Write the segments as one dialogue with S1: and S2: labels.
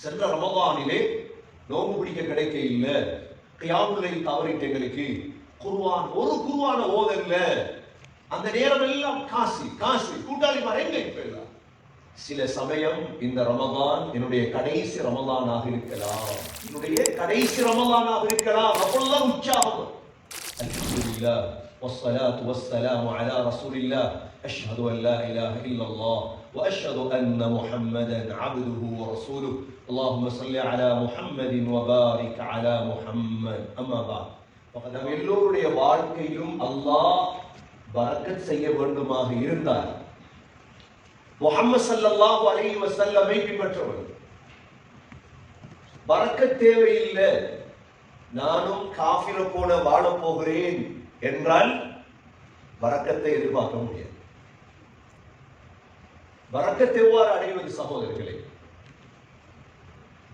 S1: சென்ற ரமதானிலே நோம்பு பிடிக்க கிடைக்க இல்ல கியாமுலை தவறிட்டு எங்களுக்கு குருவான் ஒரு குருவான ஓதல்ல அந்த நேரம் எல்லாம் காசு காசு கூட்டாளி மறைங்க இப்ப எல்லாம் சில சமயம் இந்த ரமதான் என்னுடைய கடைசி ரமதானாக இருக்கலாம் என்னுடைய கடைசி ரமதானாக இருக்கலாம் அப்பொழுதுதான் உற்சாகம் அல்ஹம்துலில்லாஹ் والصلاة والسلام على رسول الله أشهد أن لا إله إلا الله وأشهد أن محمدا عبده ورسوله اللهم صل على محمد وبارك على محمد أما بعد فقد நம் எல்லோருடைய வாழ்க்கையிலும் அல்லாஹ் பரக்கத் செய்ய வேண்டுமாக இருந்தால் முகமது சல்லல்லாஹு அலைஹி வஸல்லமை பின்பற்றவர் பறக்கத் தேவையில்லை நானும் காஃபிர போல வாழப் போகிறேன் என்றால் பறக்கத்தை எதிர்பார்க்க முடியாது பறக்கத்தை எவ்வாறு அடைவது சகோதரர்களே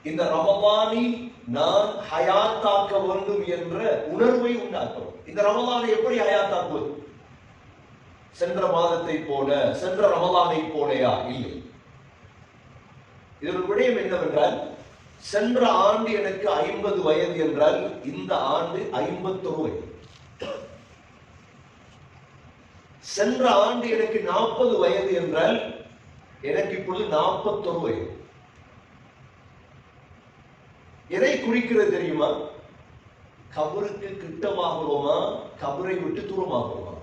S1: இந்த ரமபானில் நான் ஹயாத்தாக்க வேண்டும் என்ற உணர்வை உண்டாக்கும் இந்த ரமலானை எப்படி ஹயாத்தாக்குவது? சென்ற மாதத்தை போல சென்ற ரமலானை போலையா? இல்லை. இதன் விடயம் என்னவென்றால் சென்ற ஆண்டு எனக்கு ஐம்பது வயது என்றால் இந்த ஆண்டு ஐம்பத்தொரு வயது. சென்ற ஆண்டு எனக்கு நாற்பது வயது என்றால் எனக்கு இப்பொழுது நாற்பத்தொரு வயது. எதை குறிக்கிறது தெரியுமா? கபருக்கு கிட்டமாகிறோமா கபரை விட்டு தூரமாகிறோமா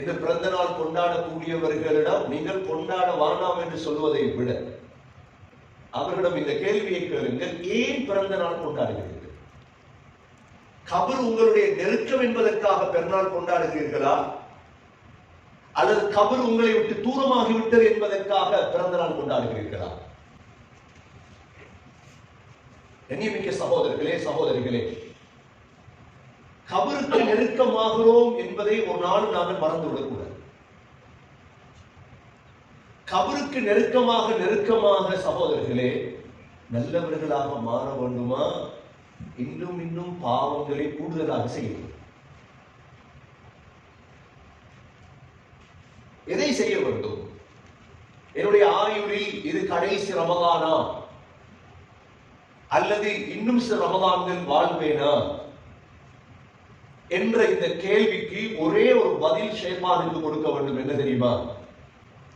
S1: இந்த பிறந்த நாள் கொண்டாடக்கூடியவர்களிடம் நீங்கள் கொண்டாட வேண்டாம் என்று சொல்வதை விட அவர்களிடம் இந்த கேள்வியை கேளுங்கள். ஏன் பிறந்த நாள் கொண்டாடுகிறீர்கள்? கபர் உங்களுடைய நெருக்கம் என்பதற்காக பிறநாள் கொண்டாடுகிறீர்களா? அல்லது கபர் உங்களை விட்டு தூரமாகிவிட்டது என்பதற்காக பிறந்த நாள் கொண்டாடுகிறீர்களா? கண்ணியமிக்க சகோதரர்களே சகோதரிகளே கபருக்கு நெருக்கமாகிறோம் என்பதை ஒரு நாள் நாங்கள் மறந்து விடக்கூடாது கபருக்கு நெருக்கமாக நெருக்கமாக சகோதரர்களே நல்லவர்களாக மாற வேண்டுமா? இன்னும் இன்னும் பாவங்களை கூடுதலாக செய்ய வேண்டும். எதை செய்ய வேண்டும்? என்னுடைய ஆயுளில் இது கடைசி ரமதானா? அல்லது இன்னும் சில ரமதான்கள் வாழ்வேனா? என்ற இந்த கேள்விக்கு ஒரே ஒரு பதில் ஷேமானுக்கு கொடுக்க வேண்டும். என்ன தெரியுமா?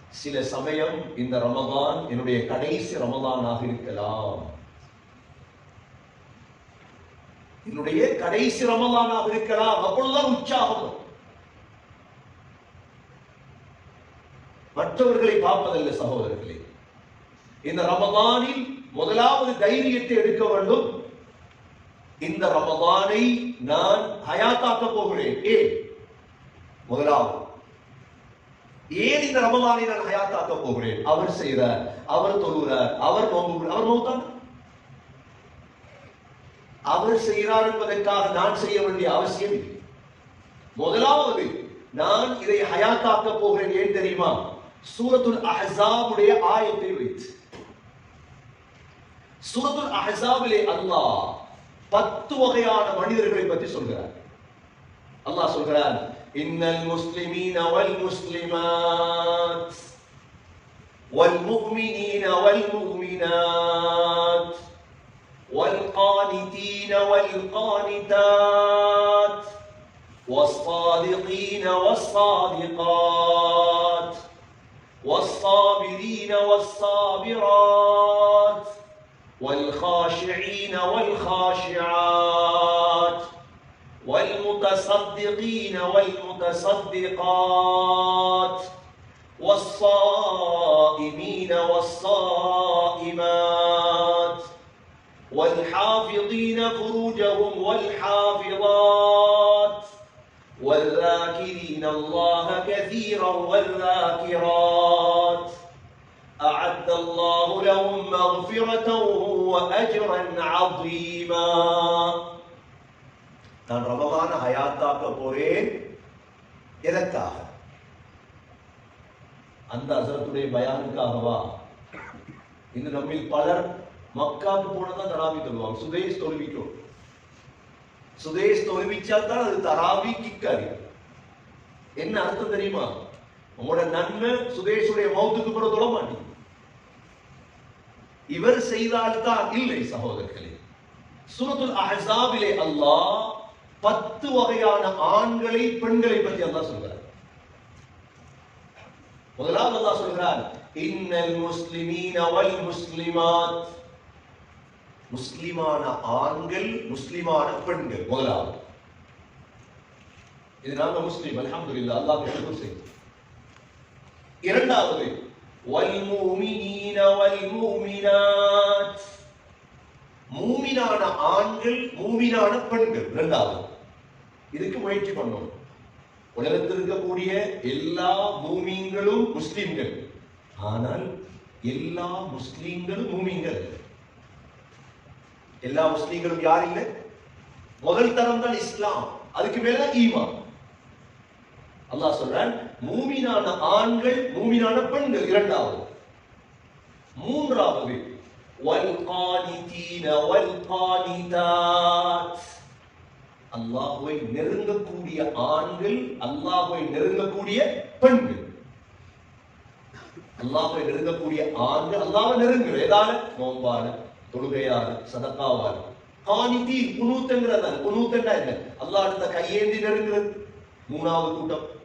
S1: சில சமயம் இந்த ரமதான் என்னுடைய கடைசி ரமதானாக இருக்கலாம். என்னுடைய கடைசி ரமதானாக இருக்கலாம். அப்பொழுதுதான் உற்சாகம் மற்றவர்களை பார்ப்பதல்ல சகோதரர்களே. இந்த ரமதானில் முதலாவது தைரியத்தை எடுக்க வேண்டும். இந்த ரமதானை நான் ஹயாத்தாக்க போகிறேன். ஏன் முதலாவது. ஏன் இந்த ரமதானை நான் ஹயாத்தாக்க போகிறேன்? அவர் செய்கிறார் அவர் தொழுகிறார் அவர் நோம்பு அவர் நோத்தான் அவர் செய்கிறார் என்பதற்காக நான் செய்ய வேண்டிய அவசியம் இல்லை. முதலாவது நான் இதை ஹயாத்தாக்க போகிறேன் ஏன் தெரியுமா? சூரத்துல் அஹ்ஸாபுடைய ஆயத்தை வைத்து சூரத்துல் அஹ்ஸாபிலே அல்லாஹ் பத்து வகையான மனிதர்களை பற்றி சொல்கிறார் அல்லாஹ் சொல்கிறார் இன்னல் முஸ்லிமீன வல் முஸ்லிமாத் والمؤمنين والمؤمنات والقانتين والقانتات والصادقين والصادقات والصابرين والصابرات والخاشعين والخاشعات والمتصدقين والمتصدقات والصائمين والصائمات والحافظين فروجهم والحافظات والذاكرين الله كثيرا والذاكرات أعد الله لهم مغفرة وأجرا عظيما நான் ரமமான ஹயாத்தாக்க போறேன் எதற்காக அந்த அசரத்துடைய பயானுக்காகவா இந்த நம்மில் பலர் மக்காவுக்கு போனதான் தராவி தொழுவாங்க சுதேஷ் தொழுவிக்கும் சுதேஷ் தொழுவிச்சால் தான் அது தராவி கிக்காரி என்ன அர்த்தம் தெரியுமா? உங்களோட நன்மை சுதேஷுடைய மௌத்துக்கு கூட தொழ மாட்டீங்க இவர் செய்தால்தான் இல்லை சகோதரர்களே. சுரத்துல் அஹசாபிலே அல்லாஹ் பத்து வகையான ஆண்களை பெண்களை பற்றி அல்லாஹ் சொல்கிறார். முதலாவது அல்லாஹ் சொல்கிறார் இன்னல் முஸ்லிமீன வல் முஸ்லிமாத். முஸ்லிமான ஆண்கள் முஸ்லிமான பெண்கள் முதலாவது. இது நாங்க அலமது அல்ஹம்துலில்லாஹ் அல்லாஹ் ஷுக்ர் செய்யும். இரண்டாவது வல் முஃமினீன மூமினான ஆண்கள் மூமினான பெண்கள். இரண்டாவது இதுக்கு முயற்சி பண்ணணும். உலகத்தில் இருக்கக்கூடிய எல்லா மூமிங்களும் முஸ்லீம்கள். ஆனால் எல்லா முஸ்லீம்களும் மூமிங்கள் எல்லா முஸ்லீம்களும் யார் இல்லை? முதல் தரம் தான் இஸ்லாம். அதுக்கு மேல ஈமான். அல்லாஹ் சொல்றான் மூமினான ஆண்கள் மூமினான பெண்கள் இரண்டாவது. மூன்றாவது அல்லாஹுவை நெருங்கக்கூடிய ஆண்கள் அல்லாஹுவை நெருங்கக்கூடிய பெண்கள். அல்லாஹுவை நெருங்கக்கூடிய ஆண்கள் அல்லாஹ் நெருங்குற ஏதான நோம்பான தொழுகையான சதக்காவான. காணித்தீன் குனூத்தங்கிறதான். குனூத்தண்டா என்ன? அல்லாஹ் அடுத்த கையேந்தி நெருங்குறது. மூணாவது கூட்டம்.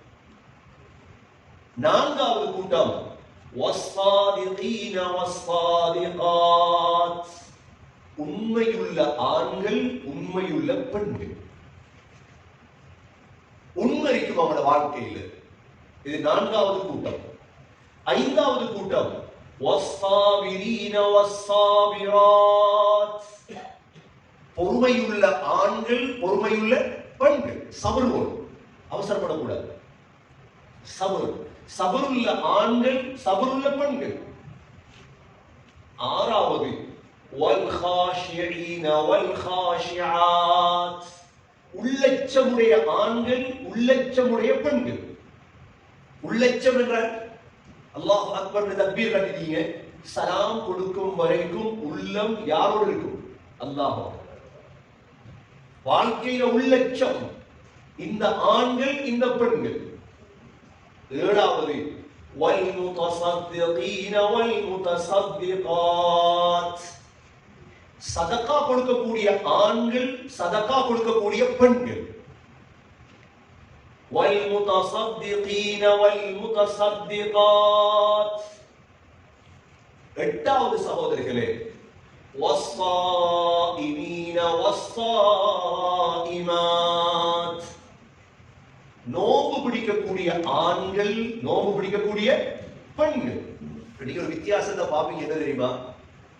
S1: நான்காவது கூட்டம். உண்மையுள்ள ஆண்கள் உண்மையுள்ள பெண்கள். உண்மைக்கும் இருக்கும் அவங்களோட வாழ்க்கையில் இது நான்காவது கூட்டம். ஐந்தாவது கூட்டம். பொறுமையுள்ள ஆண்கள் பொறுமையுள்ள பெண்கள். சபருவோம் அவசரப்படக்கூடாது. சபரு. சபருள்ள ஆண்கள் சபருள்ள பெண்கள். ஆறாவது உள்ளச்சமுடைய ஆண்கள் உள்ளச்சமுடைய பெண்கள். உள்ளச்சம் என்றால் அல்லாஹ் அக்பர் தப்பீர் கட்டிட்டீங்க சலாம் கொடுக்கும் வரைக்கும் உள்ளம் யாரோடு இருக்கும்? அல்லாஹ். வாழ்க்கையில உள்ளச்சம். இந்த ஆண்கள் இந்த பெண்கள். ஏழாவது والمتصدقين والمتصدقات சதக்கா கொடுக்கக்கூடிய ஆண்கள் சதக்கா கொடுக்கக்கூடிய பெண்கள் والمتصدقين والمتصدقات எட்டாவது சகோதரிகளே والصائمين والصائمات நோம்பு பிடிக்கக்கூடிய ஆண்கள் நோம்பு பிடிக்கக்கூடிய பெண்கள் நீங்க ஒரு வித்தியாசத்தை பாப்பீங்க என்ன தெரியுமா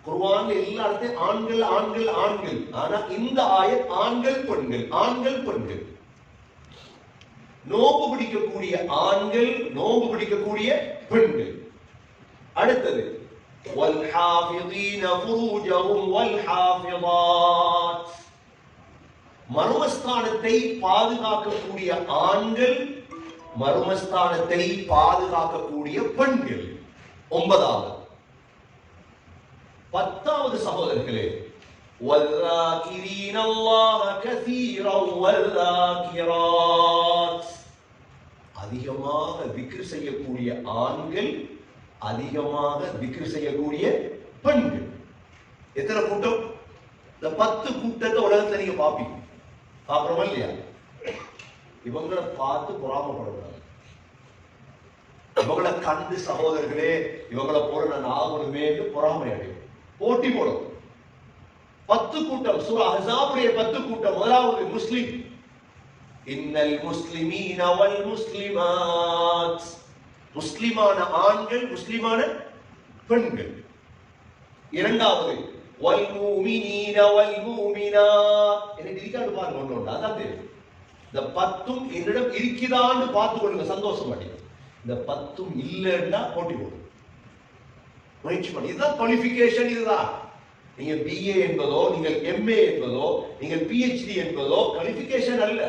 S1: குர்ஆன்ல எல்லா இடத்தையும் ஆண்கள் ஆண்கள் ஆண்கள் ஆனா இந்த ஆயத் ஆண்கள் பெண்கள் ஆண்கள் பெண்கள் நோம்பு பிடிக்கக்கூடிய ஆண்கள் நோம்பு பிடிக்கக்கூடிய பெண்கள் அடுத்தது والحافظين فروجهم والحافظات மர்மஸ்தானத்தை பாதுகாக்கக்கூடிய ஆண்கள் மர்மஸ்தானத்தை பாதுகாக்கக்கூடிய பெண்கள் ஒன்பதாவது பத்தாவது சகோதரர்களே والذاكرين الله كثيرا والذاكرات அதிகமாக விக்ர் செய்யக்கூடிய ஆண்கள் அதிகமாக விக்ர் செய்யக்கூடிய பெண்கள் எத்தனை கூட்டம் இந்த பத்து கூட்டத்தை உலகத்துல நீங்க பாப்பீங்க பாக்குறோமா இல்லையா? இவங்களை பார்த்து பொறாமப்படக்கூடாது இவங்களை கண்டு சகோதரர்களே இவங்களை போற நான் ஆகணுமே என்று பொறாமை அடையும் போட்டி போடும். பத்து கூட்டம் சூரா ஹசாபுடைய பத்து கூட்டம் முதலாவது முஸ்லிம். இன்னல் முஸ்லிமீன் அவள் முஸ்லிமாத். முஸ்லிமான ஆண்கள் முஸ்லிமான பெண்கள். இரண்டாவது அதான் தெரியும் இந்த பத்தும் என்னிடம் இருக்கிறான்னு பார்த்து கொள்ளுங்க சந்தோஷம் அடி. இந்த பத்தும் இல்லைன்னா போட்டி போடும் முயற்சி பண்ணி. இதுதான் குவாலிபிகேஷன் இதுதான். நீங்க பிஏ என்பதோ நீங்கள் எம்ஏ என்பதோ நீங்கள் பிஹெச்டி என்பதோ குவாலிபிகேஷன் அல்ல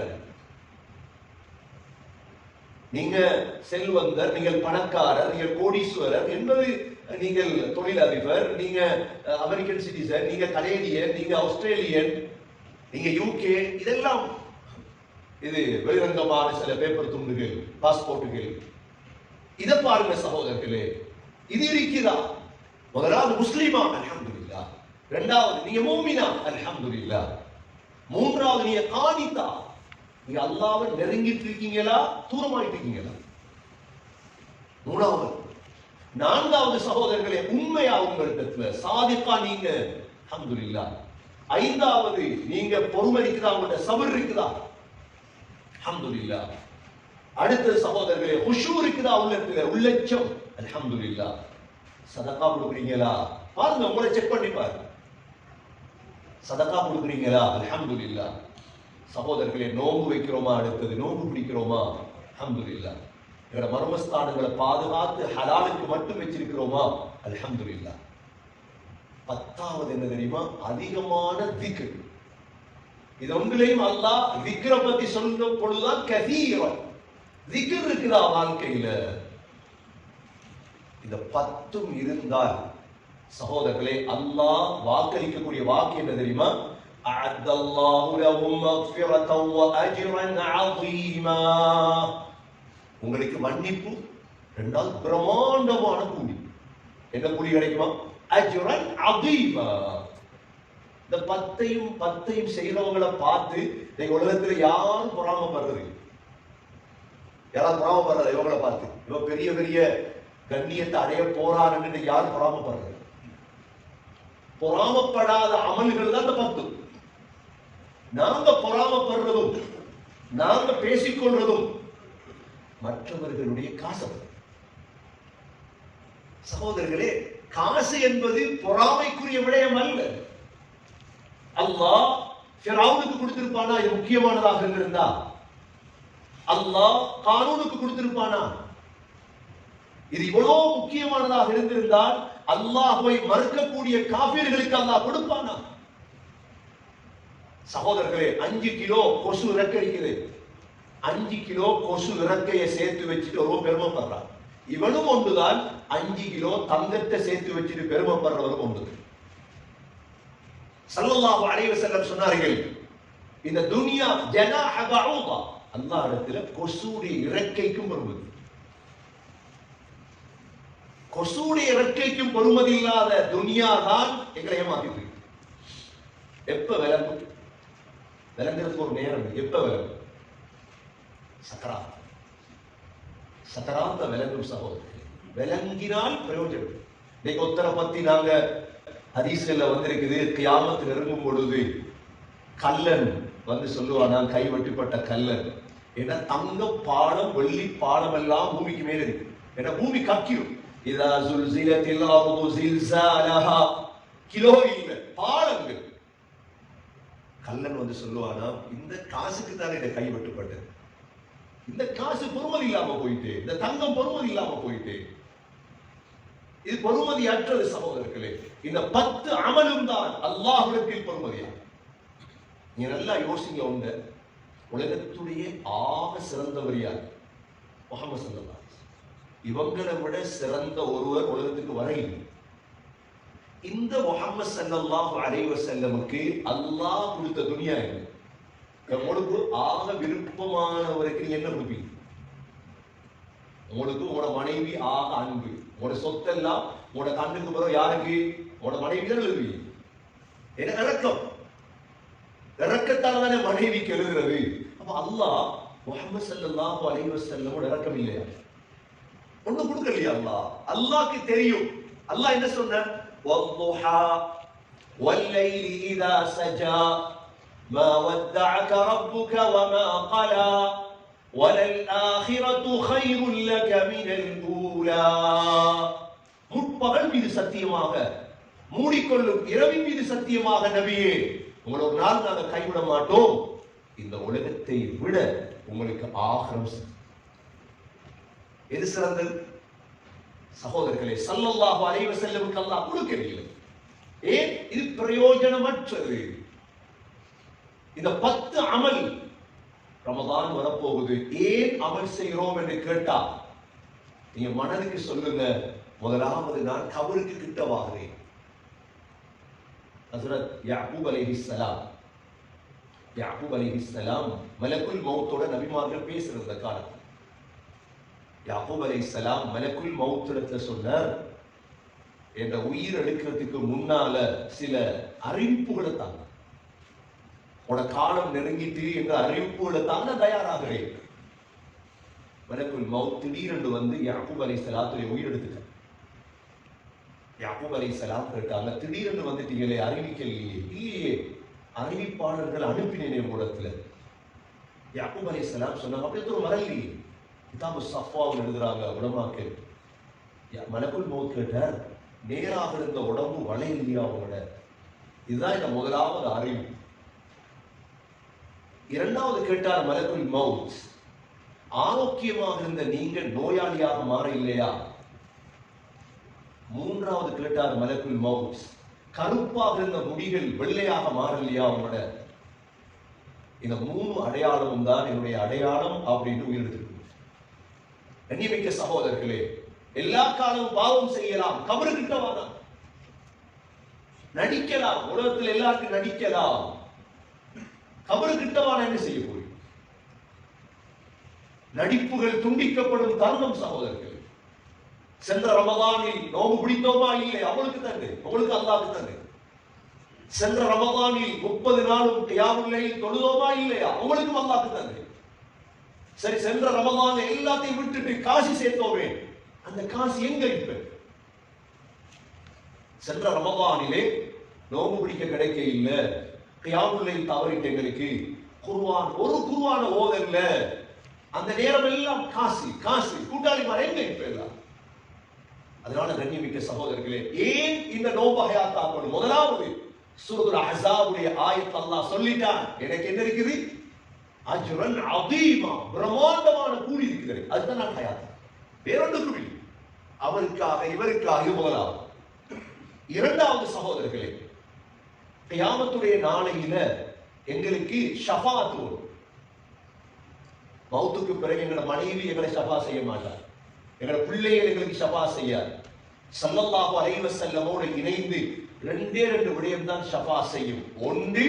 S1: நீங்க செல்வந்தர் நீங்கள் பணக்காரர் நீங்கள் கோடீஸ்வரர் என்பது நீங்கள் தொழிலதிபர் நீங்க அமெரிக்கன் சிட்டிசன் நீங்க கனேடியன் நீங்க ஆஸ்திரேலியன் நீங்க யூகே இதெல்லாம் இது வெளிரங்கமான சில பேப்பர் துண்டுகள் பாஸ்போர்ட்டுகள் இதை பாருங்க சகோதரர்களே இது இருக்கிறா முதலாவது முஸ்லீமா அல்ஹம்துலில்லா. இரண்டாவது நீங்க மூமினா அல்ஹம்துலில்லா. மூன்றாவது நீங்க காணித்தா. நீங்க அல்லாவை நெருங்கிட்டு இருக்கீங்களா? தூரமாயிட்டு இருக்கீங்களா? மூணாவது நான்காவது சகோதரர்களே உண்மையா உங்களிடத்துல சாதிக்கா நீங்க? அஹமதுல்லா ஐந்தாவது நீங்க பொறுமை இருக்குதா? உங்கள்ட்ட சபர் இருக்குதா? அஹமதுல்லா அடுத்த சகோதரர்களே ஹுஷு இருக்குதா? உள்ளத்துல உள்ளச்சம். அல்ஹம்துலில்லா. சதக்கா கொடுக்குறீங்களா? பாருங்க உங்களை செக் பண்ணி பாருங்க. சதக்கா கொடுக்குறீங்களா? அல்ஹம்துலில்லா. சகோதரர்களே நோன்பு வைக்கிறோமா? அடுத்தது நோன்பு பிடிக்கிறோமா? அஹமதுல்லா எங்களோட மர்மஸ்தானங்களை பாதுகாத்து ஹலாலுக்கு மட்டும் வச்சிருக்கிறோமா அல்ஹம்துலில்லா பத்தாவது என்ன தெரியுமா அதிகமான திக்ர் இது ஒன்றிலையும் அல்லாஹ் திக்ர பத்தி சொல்லும் பொழுதுதான் கதீரம் திக்ர் இருக்குதா வாழ்க்கையில இந்த பத்தும் இருந்தால் சகோதரர்களே அல்லாஹ் வாக்களிக்கக்கூடிய வாக்கு என்ன தெரியுமா أعد الله لهم مغفرة وأجرا عظيما உங்களுக்கு மன்னிப்பு ரெண்டாவது பிரம்மாண்டமான கூலி. என்ன கூலி கிடைக்குமா? அஜுரன் அதீமா இந்த பத்தையும் பத்தையும் செய்யறவங்களை பார்த்து நீங்க உலகத்துல யாரும் பொறாமப்படுறது யாராவது பொறாமப்படுறது இவங்களை பார்த்து. இவன் பெரிய பெரிய கண்ணியத்தை அடைய போறாருன்னு யாரும் பொறாமப்படுறது பொறாமப்படாத அமல்கள் தான் இந்த பத்து. நாங்க பொறாமப்படுறதும் நாங்க பேசிக்கொள்றதும் மற்றவர்களுடைய காசு. சகோதரர்களே காசு என்பது பொறாமைக்குரிய விடயம் அல்ல. அல்லாஹ் ஃபிரௌனுக்கு கொடுத்திருப்பானா? இது முக்கியமானதாக இருந்திருந்தா அல்லாஹ் கானூனுக்கு கொடுத்திருப்பானா? இது இவ்வளவு முக்கியமானதாக இருந்திருந்தால் அல்லாஹுவை மறுக்கக்கூடிய காபீர்களுக்கு அல்லாஹ் கொடுப்பானா? சகோதரர்களே அஞ்சு கிலோ கொசு ரெக்கடிக்குது அஞ்சு கிலோ கொசு இறக்கையை சேர்த்து வச்சுட்டு ரொம்ப பெருமைப்படுறான் இவனும் ஒன்றுதான் அஞ்சு கிலோ தங்கத்தை சேர்த்து வச்சுட்டு பெருமைப்படுறவரும் ஒன்று. சல்லல்லாஹு அலைஹி வஸல்லம் சொன்னார்கள் இந்த துனியா ஜனாஹ பஊதா அல்லாஹ் இடத்துல கொசுடைய இறக்கைக்கும் பெறுவது கொசுடைய இறக்கைக்கும் பொறுமதி இல்லாத துனியா தான் எங்களை ஏமாத்திட்டு எப்ப விளங்கும்? விளங்குறதுக்கு ஒரு நேரம் எப்ப விளங்கும்? சக்கராத் சக்கராந்த விளங்கும் சகோதரர் விளங்கினால் பிரயோஜனம். இன்னைக்கு ஒத்தரை பத்தி நாங்க ஹதீஸ்ல வந்திருக்குது. கியாமத்து நெருங்கும் பொழுது கல்லன் வந்து சொல்லுவான் கை வெட்டுப்பட்ட கல்லன். ஏன்னா தங்க பாடம் வெள்ளி பாடம் எல்லாம் பூமிக்கு மேல இருக்கு. ஏன்னா பூமி கக்கிரும். இதா சுல்சிலத்தில் அர்து சில்சாலஹா. கிலோ இல்ல பாடங்கள் கல்லன் வந்து சொல்லுவானா இந்த காசுக்கு தானே இந்த கைவெட்டுப்பட்டது இந்த காசு பொறுமதி இல்லாம போயிட்டு இந்த தங்கம் பொறுமதி இல்லாம போயிட்டு. இது பொறுமதி அற்றது சகோதரர்களே. இந்த பத்து அமலும் தான் அல்லாஹுடத்தில் பொறுமதியா? நீங்க நல்லா யோசிங்க உங்க உலகத்துடைய ஆக சிறந்தவர் யார்? முகமது சல்லல்லாஹு இவங்களை விட சிறந்த ஒருவர் உலகத்துக்கு வர இல்லை. இந்த முகமது சல்லாஹ் அலைவர் செல்லமுக்கு அல்லாஹ் கொடுத்த துணியா என்ன? உங்களுக்கு ஆக விருப்பமானவருக்கு நீங்க என்ன கொடுப்பீங்க உங்களுக்கு உங்களோட மனைவி ஆக அன்பு உங்களோட சொத்தெல்லாம் உங்களோட கண்ணுக்கு பிறகு யாருக்கு உங்களோட மனைவி தான் எழுதுவீங்க என்ன இறக்கம் இறக்கத்தால தானே மனைவிக்கு எழுதுறது அப்ப அல்லாஹ் முகமது ஸல்லல்லாஹு அலைஹி வஸல்லமோட இறக்கம் இல்லையா ஒண்ணு கொடுக்கலையா அல்லாஹ் அல்லாஹ்க்கு தெரியும் அல்லாஹ் என்ன சொன்னார் வல்லுஹா والليل إذا سجى ما ودعك ربك وما قلى وللآخرة خير لك من الأولى முற்பகல் மீது சத்தியமாக மூடிக்கொள்ளும் இரவின் மீது சத்தியமாக நபியே உங்களை ஒரு நாள் நாங்கள் கைவிட மாட்டோம் இந்த உலகத்தை விட உங்களுக்கு ஆகரம் சிறந்தது. எது சிறந்தது சகோதரர்களே சல்லல்லாஹு அலைஹி வஸல்லமுக்கு அல்லாஹ் கொடுக்கவில்லை ஏன் இது பிரயோஜனமற்றது இந்த பத்து அமல் ரமதான் வரப்போகுது. ஏன் அமல் செய்கிறோம் என்று கேட்டா நீங்க மனதுக்கு சொல்லுங்க முதலாவது நான் கபருக்கு கிட்ட வாகிறேன் ஹசரத் யாக்கூப் அலைஹிஸ்ஸலாம் யாக்கூப் சலாம் மலக்குல் மௌத்தோட நபிமார்கள் பேசுறது இந்த காலத்துல. யாக்கூப் சலாம் மலக்குல் மௌத்திடத்துல சொன்னார் என்ற உயிர் எடுக்கிறதுக்கு முன்னால சில அறிவிப்புகளை தாங்க. உன காலம் நெருங்கிட்டு என்ற அறிவிப்புகளை தாங்க தயாராகிறேன் மலக்குல் மவுத் திடீரென்று வந்து யாக்கூப் அலை சலாத்துடைய உயிர் யாக்கூப் அலை சலாம் கேட்டாங்க திடீரென்று வந்துட்டீங்களே அறிவிக்கலையே இல்லையே அறிவிப்பாளர்கள் அனுப்பினேனே கூடத்துல யாக்கூப் அலை சலாம் சொன்னாங்க அப்படி ஒரு வரலையே. கிதாபு சஃபாவும் எழுதுறாங்க உடம்பாக்கு மலக்குள் மவுத் கேட்டார் நேராக இருந்த உடம்பு வளையலையா அவங்களோட இதுதான் இந்த முதலாவது அறிவு. இரண்டாவது கேட்டார் மலக்குள் மவுத் ஆரோக்கியமாக இருந்த நீங்கள் நோயாளியாக மாற இல்லையா மூன்றாவது கேட்டார் மலக்குல் மவுத் கருப்பாக இருந்த முடிகள் வெள்ளையாக மாறலையா உங்களோட? இந்த மூணு அடையாளமும் தான் என்னுடைய அடையாளம் அப்படின்னு உயிரெடுத்து கண்ணியமிக்க சகோதரர்களே எல்லா காலமும் பாவம் செய்யலாம் கபரு கிட்ட வரலாம் நடிக்கலாம் உலகத்தில் எல்லாருக்கும் நடிக்கலாம். கபரு கிட்டவான என்ன செய்ய போய் நடிப்புகள் துண்டிக்கப்படும் தருணம் சகோதரர்கள். சென்ற ரமதானில் நோம்பு பிடித்தோமா? இல்லை அவளுக்கு தந்து அவளுக்கு அல்லாவுக்கு தந்து சென்ற ரமதானில் முப்பது நாளும் கியாமுல்லை தொழுதோமா? இல்லையா அவங்களுக்கும் அல்லாவுக்கு தந்து சரி சென்ற ரமதான எல்லாத்தையும் விட்டுட்டு காசி சேர்த்தோமே. அந்த காசு எங்க இப்ப சென்ற ரமதானிலே நோம்பு பிடிக்க கிடைக்க இல்லை. கியாமுல்லை தவறிட்டு எங்களுக்கு குருவான் ஒரு குருவான ஓதல்ல. அந்த நேரம் எல்லாம் காசு காசு கூட்டாளி மாற எங்க இப்ப எல்லாம் அதனால கண்ணியமிக்க சகோதரர்களே ஏன் இந்த நோம்பு ஹயாத்தாக்கணும் முதலாவது சூரத்துல் அஹ்ஸாபுடைய ஆயத் அல்லாஹ் சொல்லிட்டான். எனக்கு என்ன இருக்குது? அஜுரன் அதீமா பிரம்மாண்டமான கூலி இருக்குது அதுதான் நான் ஹயாத்தா வேறொன்றுக்கும் இல்லை. அவருக்காக இவருக்காக முதலாவது. இரண்டாவது சகோதரர்களே கியாமத்துடைய நாளையில எங்களுக்கு ஷஃபாத் வரும் மௌத்துக்கு பிறகு எங்களோட மனைவி எங்களை ஷஃபா செய்ய மாட்டார். எங்களை பிள்ளைகள் எங்களுக்கு ஷஃபா செய்யாது. சல்லல்லாஹு அலைவ செல்லமோடு இணைந்து ரெண்டே ரெண்டு விடயம் தான் ஷஃபா செய்யும். ஒன்று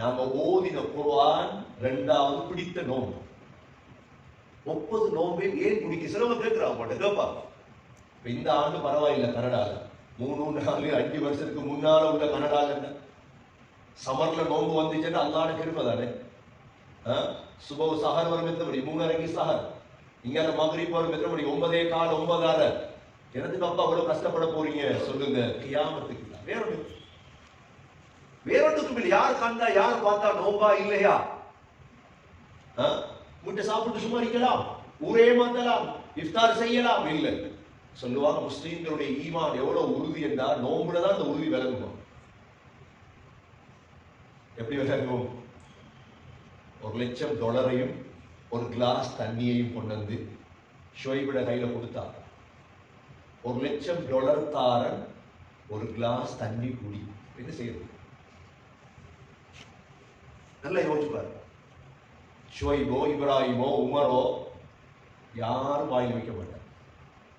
S1: நாம ஓதின குர்வான் ரெண்டாவது பிடித்த நோன்பு. முப்பது நோன்பையும் ஏன் பிடிக்க? சிலவங்க கேட்கிறாங்க போட்ட கேப்பா இந்த ஆண்டு பரவாயில்லை கனடால மூணு நாலு அஞ்சு வருஷத்துக்கு முன்னால உள்ள கனடால என்ன? சமர்ல நோன்பு வந்துச்சுன்னா அல்லாட கிருப்பை தானே? சுப சஹர் வரும் எத்தபடி மூணரைக்கு சஹர். இங்க அந்த மகரிப் வரும் மணி ஒன்பதே கால் ஒன்பதார. எனதுக்கு அப்பா அவ்வளவு கஷ்டப்பட போறீங்க சொல்லுங்க. கியாமத்துக்கு தான். வேற ஒண்ணு வேறொன்றுக்கும் இல்லை. யார் கண்டா யார் பார்த்தா நோம்பா இல்லையா? ஆ? சாப்பிட்டு சும்மா இருக்கலாம். ஊரே மாத்தலாம். இஃப்தார் செய்யலாம். இல்லை. சொல்லுவாங்க முஸ்லீம்களுடைய ஈமான் எவ்வளவு உறுதி என்றால் நோம்புல தான் அந்த உறுதி விளங்குமா. எப்படி விளங்கும்? ஒரு லட்சம் டாலரையும் ஒரு கிளாஸ் தண்ணியையும் கொண்டு வந்து ஷோய்பிட கையில கொடுத்தா ஒரு லட்சம் டாலர் தாரன் ஒரு கிளாஸ் தண்ணி குடி. என்ன செய்யறது? நல்லா யோசிச்சு பாரு ஷோய்போ இப்ராஹிமோ உமரோ யாரும் வாயில் வைக்க மாட்டார்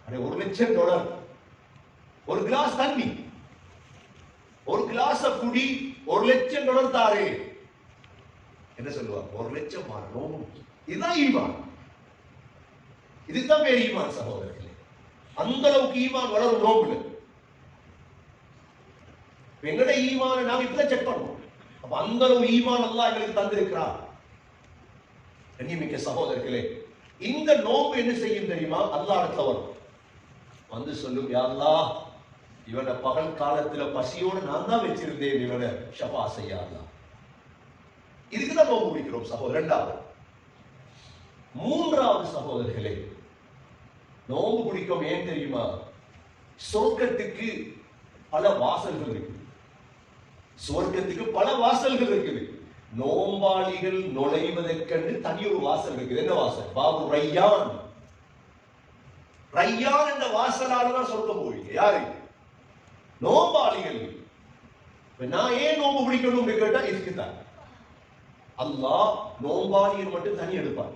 S1: அது ஒரு லட்சம் டாலர். ஒரு கிளாஸ் தண்ணி. ஒரு கிளாஸ் குடி ஒரு லட்சம் டாலர் தாரே. என்ன சொல்லுவாங்க ஒரு லட்சம் மாறணும் இதுதான் ஈமான். இதுதான் பேர் ஈமான் சகோதரர்களே. அந்த அளவுக்கு ஈமான் வளரும் நோம்புல. எங்கட ஈமான? நாம் இப்பதான் செக் பண்ணுவோம் அப்ப அந்த அளவு ஈமான் அல்லாஹ் எங்களுக்கு தந்திருக்கிறார் கண்ணியமிக்க சகோதரர்களே இந்த நோம்பு என்ன செய்யும் தெரியுமா? அல்லாஹ் இடத்துல வரும் வந்து சொல்லும் யாருலா இவனை பகல் காலத்துல பசியோடு நான் தான் வச்சிருந்தேன் இவனை ஷபா செய்யா இதுக்கு நம்ம முடிக்கிறோம் பிடிக்கிறோம் சகோதரர். இரண்டாவது மூன்றாவது சகோதரர்களே நோம்பு பிடிக்கும் ஏன் தெரியுமா? சொர்க்கத்துக்கு பல வாசல்கள் இருக்கு சொர்க்கத்துக்கு பல வாசல்கள் இருக்குது. நோம்பாளிகள் நுழைவதற்கென்று தனி ஒரு வாசல் இருக்குது. என்ன வாசல்? பாபு ரையான். ரையான் என்ற வாசலால தான் சொர்க்கம் போவீங்க யாரு? நோம்பாளிகள். நான் ஏன் நோம்பு பிடிக்கணும் கேட்டா இதுக்குதான் அல்லாஹ் நோம்பாளிகள் மட்டும் தனி எடுப்பார்.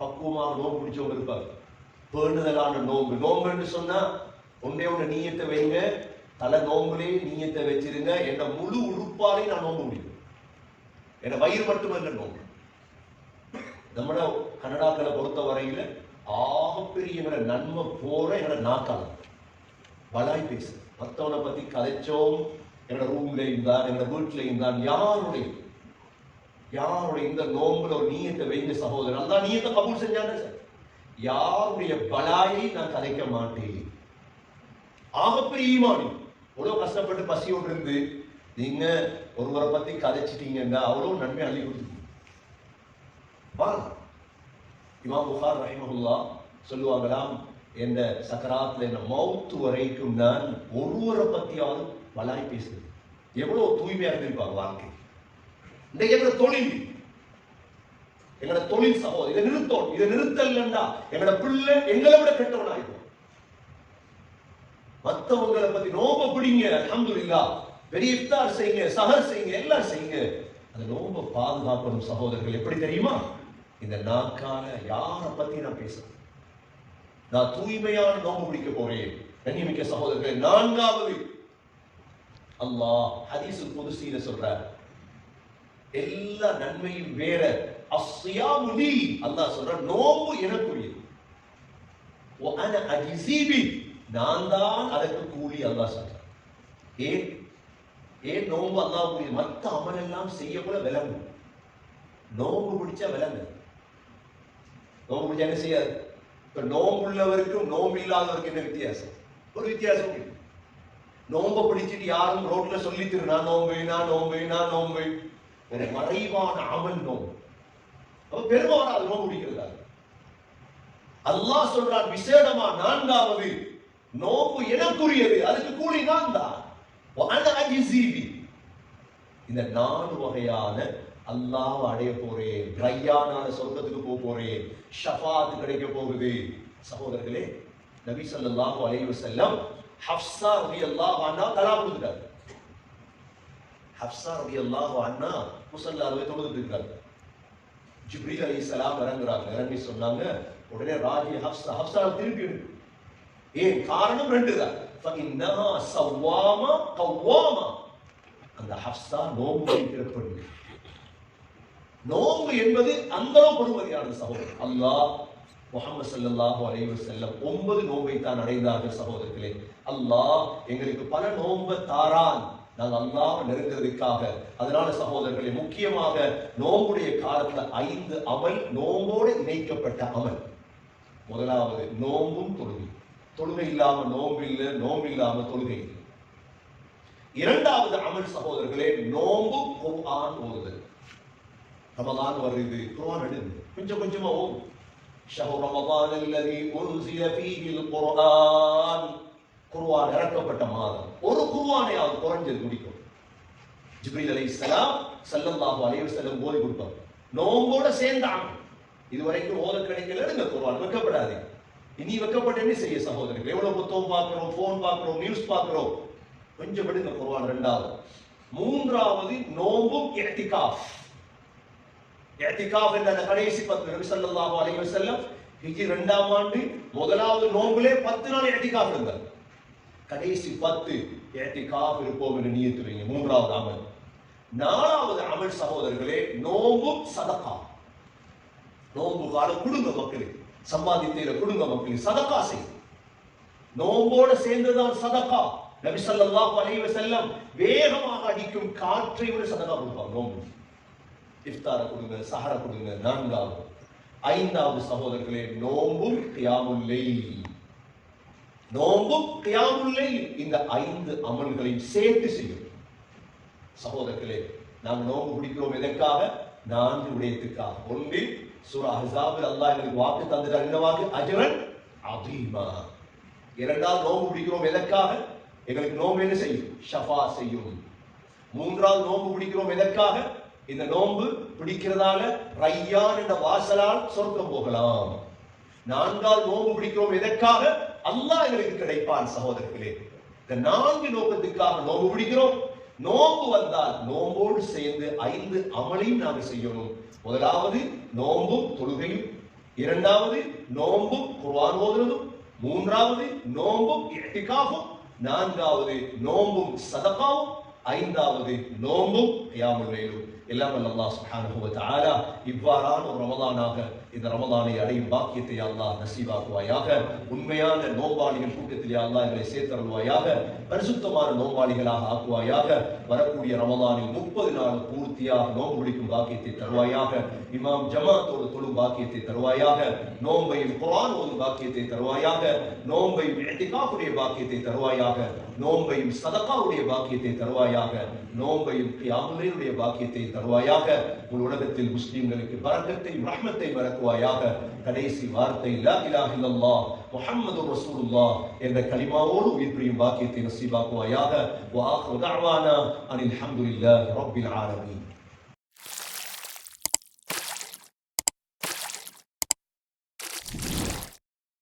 S1: பக்குவமாக நோம்பு பிடிச்சவங்க இருப்பார் பேணுதலான நோம்பு. நோம்புன்னு சொன்னா ஒன்னே ஒன்று நீயத்தை வைங்க தலை நோம்புலே நீயத்தை வச்சிருங்க என்ற முழு உறுப்பாலே நான் நோம்பு முடியும் என்ன வயிறு மட்டுமல்ல நோம்பு. நம்மள கன்னடாக்களை பொறுத்த வரையில ஆகப்பெரிய நன்மை போற என்னோட நாக்கால. பலாய் பேசு. மத்தவனை பத்தி கதைச்சோம் என்னோட ரூம்ல தான் என்னோட வீட்டுல இருந்தான் யாருடைய? யாருடைய இந்த நோம்புல ஒரு நீயத்தை வைங்க சகோதரன் அல்லா நீயத்தை கபூல் செஞ்சாங்க சார். யாருடைய பலாயை நான் கதைக்க மாட்டேன்? ஆகப்பெரியமானி ஈமானி கஷ்டப்பட்டு பசியோடு இருந்து நீங்க ஒருவரை பத்தி கதைச்சிட்டீங்கன்னா அவ்வளவு நன்மை அள்ளி கொடுத்துருக்கீங்க. வாங்க. இமாம் புகார் ரஹிமஹுல்லா சொல்லுவாங்களாம் என்ற சக்கராத்துல என்ன மௌத்து வரைக்கும் நான் ஒருவரை பத்தியாவது வளாய் பேசுது எவ்வளவு தூய்மையா இருந்திருப்பாங்க வாழ்க்கை. இன்றைக்கு எங்களோட தொழில் எங்களோட தொழில் சகோதரம் இதை நிறுத்தோம் இதை நிறுத்தலன்னா எங்களோட பிள்ளை எங்களை விட கெட்டவனாயிருக்கும் மத்தவங்களை பத்தி நோம்ப பிடிங்க அல்ஹம்துலில்லாஹ் பெரிய இஃப்தார் செய்யுங்க சஹர் செய்யுங்க எல்லாம் செய்யுங்க. அந்த நோம்ப பாதுகாக்கணும் சகோதரர்கள். எப்படி தெரியுமா? இந்த நாக்கால யாரை பத்தி நான் பேசுறேன் நான் தூய்மையான நோம்பு பிடிக்க போறேன். கண்ணியமிக்க சகோதரர்கள் நான்காவது அல்லாஹ் ஹதீசு குதுசியில சொல்றார். எல்லா நன்மையும் வேற. அஸ்ஸியாமு லீ. அல்லாஹ் சொல்ற நோம்பு எனக்குரியது. நான் தான் அதற்கு கூலி அல்லாஹ் சொல்றான் ஏன்? ஏன் நோம்பு அல்லாஹ் கூலி மற்ற அமல் எல்லாம் செய்ய கூட விளங்கும்? நோம்பு பிடிச்சா விளங்கு நோம்பு முடிஞ்சா என்ன செய்யாது? இப்போ நோம்பு உள்ளவருக்கும் நோம்பு இல்லாதவருக்கும் என்ன வித்தியாசம்? ஒரு வித்தியாசம் இருக்கு. பிடிச்சிட்டு யாரும் ரோட்ல சொல்லி திருனா நோம்பு நான் நோம்பு நான் நோம்பு மறைவான அமல் நோம்பு. அப்ப பெருமாள் அது நோம்பு பிடிக்கிறதா அல்லாஹ் சொல்றான் விசேடமா நான்காவது நோம்பு எனக்குரியது அதுக்கு கூலி நான் தான் இந்த நாலு வகையான அல்லாஹ் அடைய போறேன் ரையானான சொர்க்கத்துக்கு போக போறேன் ஷஃபாத் கிடைக்க போகுது. சகோதரர்களே நபி சல்லாஹு அலைவு செல்லம் ஹப்சா ஹஃப்ஸா அல்லாஹ் அண்ணா தலா கொடுத்துட்டாரு. ஹஃப்ஸா அல்லாஹ் அண்ணா முசல்லாவே தொழுதுட்டு இருக்காங்க ஜிப்ரீல் சலாம் இறங்குறாங்க. இறங்கி சொன்னாங்க உடனே ராஜி ஹப்சா ஹஃப்ஸா திருப்பி ஏன்? காரணம் ரெண்டு தான். சவ்வாமா கவ்வாமா அந்த ஹஃப்ஸா நோம்பு வைக்கிற பெண்ணு நோம்பு என்பது அந்த அளவு பொறுமதியான சகோதரர். அல்லாஹ் முகமது சல்லாஹூ அலைஹி செல்லம் ஒன்பது நோன்பை தான் அடைந்தார்கள் சகோதரர்களே. அல்லாஹ் எங்களுக்கு பல நோன்பை தாரான். நாங்கள் அல்லாஹ் நெருங்குறதுக்காக அதனால சகோதரர்களே முக்கியமாக நோம்புடைய காலத்துல ஐந்து அமல் நோம்போடு இணைக்கப்பட்ட அமல். முதலாவது நோம்பும் தொழுகை. தொழுகை இல்லாம நோம்பு இல்லை நோம்பு இல்லாம தொழுகை. இல்லை இரண்டாவது அமல் சகோதரர்களே நோம்பு குர்ஆன் ஓதுதல். ரமதான் வருது குரான் எடுங்க. கொஞ்சம் கொஞ்சமா ஓதும் ஷஹு ரமதான் அல்லதி உன்சில ஃபீஹில் குர்ஆன். குர்ஆன் இறக்கப்பட்ட மாதம். ஒரு குர்ஆனையாவது குறைஞ்சது முடிக்கும். ஜிப்ரீல் அலைஹிஸ்ஸலாம் ஸல்லல்லாஹு அலைஹி வஸல்லம் ஓதி கொடுப்பாங்க. நோம்போட சேர்ந்தாங்க. இதுவரைக்கும் ஓத கிடைக்கல எடுங்க குர்ஆன் வைக்கப்படாது. இனி வைக்கப்பட்ட என்ன செய்ய சகோதரர்கள்? எவ்வளவு புத்தகம் பார்க்கிறோம் போன் பார்க்கிறோம் நியூஸ் பார்க்கிறோம்? கொஞ்சம் விடுங்க குர்ஆன் ரெண்டாவது. மூன்றாவது நோம்பும் எட்டிகாஃப் இஹ்திகாஃப் என்ற அந்த கடைசி பத்து நபி ஸல்லல்லாஹு அலைஹி செல்லம் ஹிஜ்ரி ரெண்டாம் ஆண்டு முதலாவது நோம்புலே பத்து நாள் இஹ்திகாஃப் இருந்தார். கடைசி பத்து இஹ்திகாஃப் இருப்போம் என்று நியத்து வைங்க மூன்றாவது அமல். நாலாவது அமல் சகோதரர்களே நோம்பும் சதகா நோம்பு காலம் கொடுங்க மக்களுக்கு சம்பாதித்தீர கொடுங்க மக்களுக்கு சதகா செய்யும் நோம்போட சேர்ந்துதான் சதகா நபி ஸல்லல்லாஹு அலைஹி செல்லம் வேகமாக அடிக்கும் காற்றை விட சதகா கொடுப்பாங்க நோம்பு இஃப்தார கொடுங்க சஹரை கொடுங்க நான்காவது. ஐந்தாவது சகோதரர்களே நோம்பும் தியாமுல்லை நோம்பும் தியாமுல்லை இந்த ஐந்து அமல்களையும் சேர்த்து செய்யும் சகோதரர்களே நாம் நோம்பு பிடிக்கிறோம் எதற்காக? நான்கு விடயத்துக்காக. ஒன்றில் சூரா அஹ்ஸாபில் அல்லாஹ் எங்களுக்கு வாக்கு தந்துட்டார். என்ன வாக்கு அஜரன் அதீமா இரண்டாவது நோம்பு பிடிக்கிறோம் எதற்காக? எங்களுக்கு நோம்பு என்ன செய்யும்? ஷஃபா செய்யும். மூன்றாவது நோம்பு பிடிக்கிறோம் எதற்காக? இந்த நோன்பு பிடிக்கிறதால ரையான் என்ற வாசலால் சொர்க்கம் போகலாம். நான்காவது நோன்பு பிடிக்கிறோம் எதற்காக? அல்லாஹ் எங்களுக்கு கிடைப்பான் சகோதரர்களே. இந்த நான்கு நோக்கத்துக்காக நோன்பு பிடிக்கிறோம். நோன்பு வந்தால் நோம்போடு சேர்ந்து ஐந்து அமலையும் நாங்கள் செய்யணும். முதலாவது நோம்பும் தொழுகையும். இரண்டாவது நோம்பும் குர்வான் ஓதுறதும். மூன்றாவது நோம்பும் எட்டிக்காகும் நான்காவது நோம்பும் சதகாவும். ஐந்தாவது நோம்பும் கியாமுல் எல்லாம் வல்ல அல்லாஹ் சுப்ஹானஹு வ தஆலா இவ்வாறான ஒரு ரமலானாக இந்த ரமலானை அடையும் பாக்கியத்தை அல்லாஹ் நசீவாக்குவாயாக உண்மையான நோபாளிகள் கூட்டத்திலே அல்லாஹ் எங்களை சேர்த்தருள்வாயாக பரிசுத்தமான நோபாளிகளாக ஆக்குவாயாக வரக்கூடிய ரமலானில் முப்பது நாள் பூர்த்தியாக நோன்பு பிடிக்கும் பாக்கியத்தை தருவாயாக இமாம் ஜமாத்தோடு தொழும் பாக்கியத்தை தருவாயாக நோன்பையும் குர்ஆன் ஓதும் பாக்கியத்தை தருவாயாக நோன்பையும் இஹ்திகாஃபுடைய பாக்கியத்தை தருவாயாக நோன்பையும் சதகாவுடைய பாக்கியத்தை தருவாயாக நோன்பையும் கியாமுலையுடைய பாக்கியத்தை தருவாயாக உன் உலகத்தில் முஸ்லீம்களுக்கு பரக்கத்தை ரஹ்மத்தை வரக்குவாயாக கடைசி வார்த்தை லா இலாஹ் இல்லல்லா முஹம்மது ரசூலுல்லா என்ற கலிமாவோடு உயிர் பிரியும் பாக்கியத்தை நசீபாக்குவாயாக வா ஆஹ்ரு தஅவானா அன் அல்ஹம்துலில்லாஹி ரப்பில் ஆலமீன்